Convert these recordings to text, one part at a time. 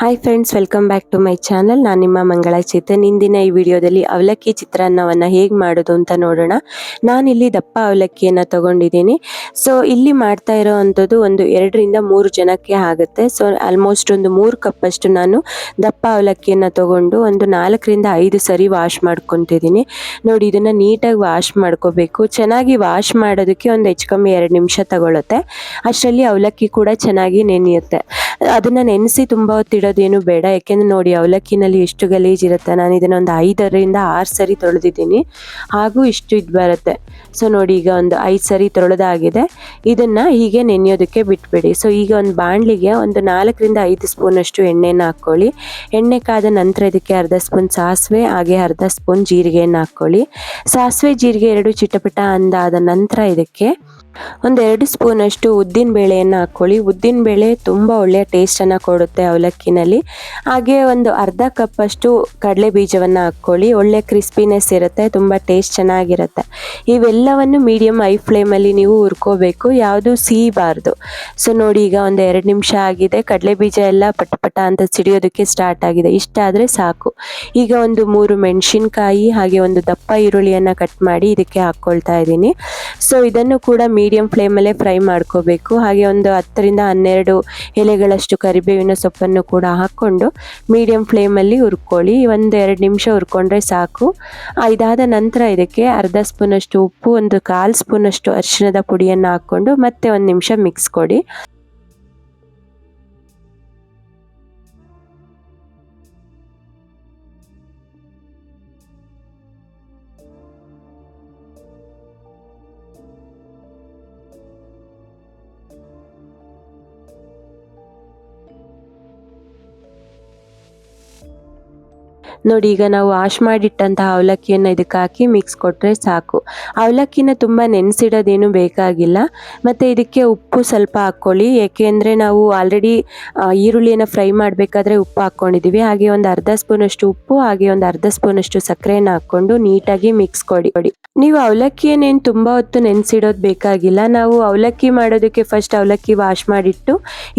Hi friends welcome back to my channel ನಾನು ನಿಮ್ಮ ಮಂಗಳ ಚೇತನ್. ಇಂದಿನ ಈ ವಿಡಿಯೋದಲ್ಲಿ ಅವಲಕ್ಕಿ ಚಿತ್ರಾನ್ನವನ್ನು ಹೇಗೆ ಮಾಡೋದು ಅಂತ ನೋಡೋಣ. ನಾನಿಲ್ಲಿ ದಪ್ಪ ಅವಲಕ್ಕಿಯನ್ನು ತಗೊಂಡಿದ್ದೀನಿ. ಸೊ ಇಲ್ಲಿ ಮಾಡ್ತಾ ಇರೋ ಅಂಥದ್ದು ಒಂದು ಎರಡರಿಂದ ಮೂರು ಜನಕ್ಕೆ ಆಗುತ್ತೆ. ಸೊ ಆಲ್ಮೋಸ್ಟ್ ಒಂದು ಮೂರು ಕಪ್ಪಷ್ಟು ನಾನು ದಪ್ಪ ಅವಲಕ್ಕಿಯನ್ನು ತಗೊಂಡು ಒಂದು ನಾಲ್ಕರಿಂದ ಐದು ಸರಿ ವಾಶ್ ಮಾಡ್ಕೊತಿದ್ದೀನಿ. ನೋಡಿ, ಇದನ್ನು ನೀಟಾಗಿ ವಾಶ್ ಮಾಡ್ಕೋಬೇಕು. ಚೆನ್ನಾಗಿ ವಾಶ್ ಮಾಡೋದಕ್ಕೆ ಒಂದು ಹೆಚ್ಚು ಕಮ್ಮಿ ಎರಡು ನಿಮಿಷ ತಗೊಳುತ್ತೆ. ಅಷ್ಟರಲ್ಲಿ ಅವಲಕ್ಕಿ ಕೂಡ ಚೆನ್ನಾಗಿ ನೆನೆಯುತ್ತೆ. ಅದನ್ನು ನೆನೆಸಿ ತುಂಬ ಹೊತ್ತಿಡೋದೇನು ಬೇಡ. ಯಾಕೆಂದ್ರೆ ನೋಡಿ, ಅವಲಕ್ಕಿನಲ್ಲಿ ಎಷ್ಟು ಗಲೀಜಿರುತ್ತೆ ನಾನು ಇದನ್ನ ಒಂದು ಐದರಿಂದ ಆರು ಸರಿ ತೊಳೆದಿದ್ದೀನಿ. ಹಾಗೂ ಇಷ್ಟು ಇದು ಬರುತ್ತೆ. ಸೊ ನೋಡಿ, ಈಗ ಒಂದು ಐದು ಸರಿ ತೊಳೆದಾಗಿದೆ. ಇದನ್ನ ಹೀಗೆ ನೆನೆಯೋದಕ್ಕೆ ಬಿಟ್ಬಿಡಿ. ಸೊ ಈಗ ಒಂದು ಬಾಣಲಿಗೆ ಒಂದು ನಾಲ್ಕರಿಂದ ಐದು ಸ್ಪೂನಷ್ಟು ಎಣ್ಣೆನ ಹಾಕ್ಕೊಳ್ಳಿ. ಎಣ್ಣೆ ಕಾದ ನಂತರ ಇದಕ್ಕೆ ಅರ್ಧ ಸ್ಪೂನ್ ಸಾಸಿವೆ, ಹಾಗೆ ಅರ್ಧ ಸ್ಪೂನ್ ಜೀರಿಗೆಯನ್ನು ಹಾಕ್ಕೊಳ್ಳಿ. ಸಾಸಿವೆ, ಜೀರಿಗೆ ಎರಡು ಚಿಟಪಟ ಅಂದಾದ ನಂತರ ಇದಕ್ಕೆ ಒಂದೆರಡು ಸ್ಪೂನಷ್ಟು ಉದ್ದಿನ ಬೇಳೆಯನ್ನು ಹಾಕ್ಕೊಳ್ಳಿ. ಉದ್ದಿನ ಬೇಳೆ ತುಂಬ ಒಳ್ಳೆಯ ಟೇಸ್ಟನ್ನು ಕೊಡುತ್ತೆ ಅವಲಕ್ಕಿನಲ್ಲಿ. ಹಾಗೆ ಒಂದು ಅರ್ಧ ಕಪ್ಪಷ್ಟು ಕಡಲೆ ಬೀಜವನ್ನು ಹಾಕ್ಕೊಳ್ಳಿ. ಒಳ್ಳೆ ಕ್ರಿಸ್ಪಿನೆಸ್ ಇರುತ್ತೆ, ತುಂಬ ಟೇಸ್ಟ್ ಚೆನ್ನಾಗಿರುತ್ತೆ. ಇವೆಲ್ಲವನ್ನು ಮೀಡಿಯಮ್ ಐ ಫ್ಲೇಮಲ್ಲಿ ನೀವು ಹುರ್ಕೋಬೇಕು, ಯಾವುದು ಸಿಹಿಬಾರ್ದು ಸೊ ನೋಡಿ ಈಗ ಒಂದು ಎರಡು ನಿಮಿಷ ಆಗಿದೆ. ಕಡಲೆ ಬೀಜ ಎಲ್ಲ ಪಟ ಪಟ ಅಂತ ಸಿಡಿಯೋದಕ್ಕೆ ಸ್ಟಾರ್ಟ್ ಆಗಿದೆ. ಇಷ್ಟ ಆದರೆ ಸಾಕು. ಈಗ ಒಂದು ಮೂರು ಮೆಣಸಿನ್ಕಾಯಿ ಹಾಗೆ ಒಂದು ದಪ್ಪ ಈರುಳ್ಳಿಯನ್ನು ಕಟ್ ಮಾಡಿ ಇದಕ್ಕೆ ಹಾಕ್ಕೊಳ್ತಾ ಇದ್ದೀನಿ. ಸೊ ಇದನ್ನು ಕೂಡ ಮೀಡಿಯಂ ಫ್ಲೇಮಲ್ಲೇ ಫ್ರೈ ಮಾಡ್ಕೋಬೇಕು. ಹಾಗೆ ಒಂದು ಹತ್ತರಿಂದ ಹನ್ನೆರಡು ಎಲೆಗಳಷ್ಟು ಕರಿಬೇವಿನ ಸೊಪ್ಪನ್ನು ಕೂಡ ಹಾಕ್ಕೊಂಡು ಮೀಡಿಯಂ ಫ್ಲೇಮಲ್ಲಿ ಹುರ್ಕೊಳ್ಳಿ. ಒಂದು ಎರಡು ನಿಮಿಷ ಹುರ್ಕೊಂಡ್ರೆ ಸಾಕು. ಇದಾದ ನಂತರ ಇದಕ್ಕೆ ಅರ್ಧ ಸ್ಪೂನಷ್ಟು ಉಪ್ಪು, ಒಂದು ಕಾಲು ಸ್ಪೂನಷ್ಟು ಅರಿಶಿಣದ ಪುಡಿಯನ್ನು ಹಾಕ್ಕೊಂಡು ಮತ್ತೆ ಒಂದು ನಿಮಿಷ ಮಿಕ್ಸ್ ಕೊಡಿ. ನೋಡಿ, ಈಗ ನಾವು ವಾಶ್ ಮಾಡಿಟ್ಟಂತಹ ಅವಲಕ್ಕಿಯನ್ನು ಇದಕ್ಕೆ ಹಾಕಿ ಮಿಕ್ಸ್ ಕೊಟ್ಟರೆ ಸಾಕು. ಅವಲಕ್ಕಿನ ತುಂಬ ನೆನೆಸಿಡೋದೇನು ಬೇಕಾಗಿಲ್ಲ. ಮತ್ತು ಇದಕ್ಕೆ ಉಪ್ಪು ಸ್ವಲ್ಪ ಹಾಕ್ಕೊಳ್ಳಿ. ಏಕೆಂದರೆ ನಾವು ಆಲ್ರೆಡಿ ಈರುಳ್ಳಿಯನ್ನು ಫ್ರೈ ಮಾಡಬೇಕಾದ್ರೆ ಉಪ್ಪು ಹಾಕ್ಕೊಂಡಿದ್ದೀವಿ ಹಾಗೆ ಒಂದು ಅರ್ಧ ಸ್ಪೂನಷ್ಟು ಉಪ್ಪು, ಹಾಗೆ ಒಂದು ಅರ್ಧ ಸ್ಪೂನಷ್ಟು ಸಕ್ಕರೆಯನ್ನು ಹಾಕ್ಕೊಂಡು ನೀಟಾಗಿ ಮಿಕ್ಸ್ ಕೊಡಿ. ಕೊಡಿ ನೀವು ಅವಲಕ್ಕಿಯನ್ನೇನು ತುಂಬ ಹೊತ್ತು ನೆನೆಸಿಡೋದು ಬೇಕಾಗಿಲ್ಲ. ನಾವು ಅವಲಕ್ಕಿ ಮಾಡೋದಕ್ಕೆ ಫಸ್ಟ್ ಅವಲಕ್ಕಿ ವಾಶ್ ಮಾಡಿಟ್ಟು,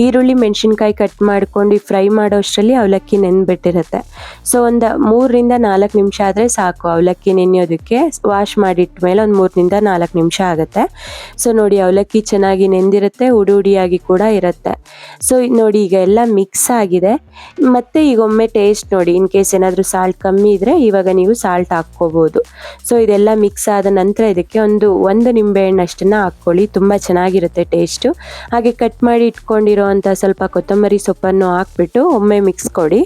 ಈರುಳ್ಳಿ ಮೆಣಸಿನ್ಕಾಯಿ ಕಟ್ ಮಾಡ್ಕೊಂಡು ಫ್ರೈ ಮಾಡೋ ಅಷ್ಟರಲ್ಲಿ ಅವಲಕ್ಕಿ ನೆನ್ಬಿಟ್ಟಿರುತ್ತೆ. ಸೊ ಒಂದು ಮೂರರಿಂದ ನಾಲ್ಕು ನಿಮಿಷ ಆದರೆ ಸಾಕು ಅವಲಕ್ಕಿ ನೆನೆಯೋದಕ್ಕೆ. ವಾಶ್ ಮಾಡಿಟ್ಟ ಮೇಲೆ ಒಂದು ಮೂರರಿಂದ ನಾಲ್ಕು ನಿಮಿಷ ಆಗುತ್ತೆ. ಸೊ ನೋಡಿ ಅವಲಕ್ಕಿ ಚೆನ್ನಾಗಿ ನೆಂದಿರುತ್ತೆ ಉಡಿ ಉಡಿಯಾಗಿ ಕೂಡ ಇರುತ್ತೆ. ಸೊ ನೋಡಿ ಈಗ ಎಲ್ಲ ಮಿಕ್ಸ್ ಆಗಿದೆ. ಮತ್ತೆ ಈಗ ಒಮ್ಮೆ ಟೇಸ್ಟ್ ನೋಡಿ ಇನ್ ಕೇಸ್ ಏನಾದರೂ ಸಾಲ್ಟ್ ಕಮ್ಮಿ ಇದ್ದರೆ ಇವಾಗ ನೀವು ಸಾಲ್ಟ್ ಹಾಕ್ಕೋಬೋದು. ಸೊ ಇದೆಲ್ಲ ಮಿಕ್ಸ್ ಆದ ನಂತರ ಇದಕ್ಕೆ ಒಂದು ಒಂದು ನಿಂಬೆಹಣ್ಣು ಅಷ್ಟನ್ನು ಹಾಕ್ಕೊಳ್ಳಿ. ತುಂಬ ಚೆನ್ನಾಗಿರುತ್ತೆ ಟೇಸ್ಟು ಹಾಗೆ ಕಟ್ ಮಾಡಿ ಇಟ್ಕೊಂಡಿರೋ ಸ್ವಲ್ಪ ಕೊತ್ತಂಬರಿ ಸೊಪ್ಪನ್ನು ಹಾಕ್ಬಿಟ್ಟು ಒಮ್ಮೆ ಮಿಕ್ಸ್ ಕೊಡಿ.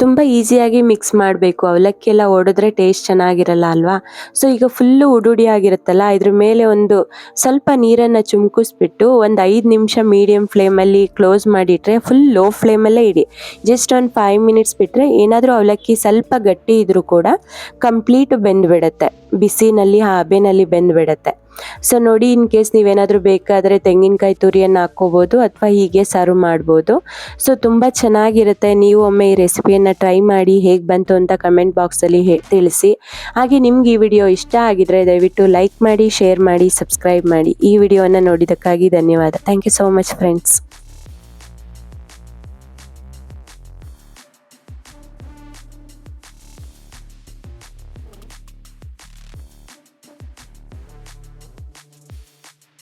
ತುಂಬ ಈಸಿಯಾಗಿ ಮಿಕ್ಸ್ ಮಾಡಬೇಕು. ಅವಲಕ್ಕಿ ಎಲ್ಲ ಒಡೆದ್ರೆ ಟೇಸ್ಟ್ ಚೆನ್ನಾಗಿರಲ್ಲ ಅಲ್ವಾ? ಸೊ ಈಗ ಫುಲ್ಲು ಉಡುಡಿ ಆಗಿರುತ್ತಲ್ಲ ಇದ್ರ ಮೇಲೆ ಒಂದು ಸ್ವಲ್ಪ ನೀರನ್ನು ಚುಮ್ಕಿಸ್ಬಿಟ್ಟು ಒಂದು ಐದು ನಿಮಿಷ ಮೀಡಿಯಮ್ ಫ್ಲೇಮಲ್ಲಿ ಕ್ಲೋಸ್ ಮಾಡಿಟ್ರೆ ಫುಲ್ ಲೋ ಫ್ಲೇಮಲ್ಲೇ ಇಡಿ. ಜಸ್ಟ್ ಒಂದು ಫೈವ್ ಮಿನಿಟ್ಸ್ ಬಿಟ್ಟರೆ ಏನಾದರೂ ಅವಲಕ್ಕಿ ಸ್ವಲ್ಪ ಗಟ್ಟಿ ಇದ್ರೂ ಕೂಡ ಕಂಪ್ಲೀಟ್ ಬೆಂದ್ಬಿಡತ್ತೆ. ಬಿಸಿನಲ್ಲಿ ಹಬೆನಲ್ಲಿ ಬೆಂದ್ಬಿಡುತ್ತೆ. ಸೊ ನೋಡಿ ಇನ್ ಕೇಸ್ ನೀವೇನಾದರೂ ಬೇಕಾದರೆ ತೆಂಗಿನಕಾಯಿ ತುರಿಯನ್ನು ಹಾಕ್ಕೋಬೋದು ಅಥವಾ ಹೀಗೆ ಸರ್ವ್ ಮಾಡ್ಬೋದು. ಸೊ ತುಂಬ ಚೆನ್ನಾಗಿರುತ್ತೆ. ನೀವು ಒಮ್ಮೆ ಈ ರೆಸಿಪಿಯನ್ನು ಟ್ರೈ ಮಾಡಿ ಹೇಗೆ ಬಂತು ಅಂತ ಕಮೆಂಟ್ ಬಾಕ್ಸಲ್ಲಿ ಹೇ, ತಿಳಿಸಿ. ಹಾಗೆ ನಿಮ್ಗೆ ಈ ವಿಡಿಯೋ ಇಷ್ಟ ಆಗಿದ್ರೆ ದಯವಿಟ್ಟು ಲೈಕ್ ಮಾಡಿ, ಶೇರ್ ಮಾಡಿ, ಸಬ್ಸ್ಕ್ರೈಬ್ ಮಾಡಿ. ಈ ವಿಡಿಯೋವನ್ನು ನೋಡಿದ್ದಕ್ಕಾಗಿ ಧನ್ಯವಾದ. Thank you so much friends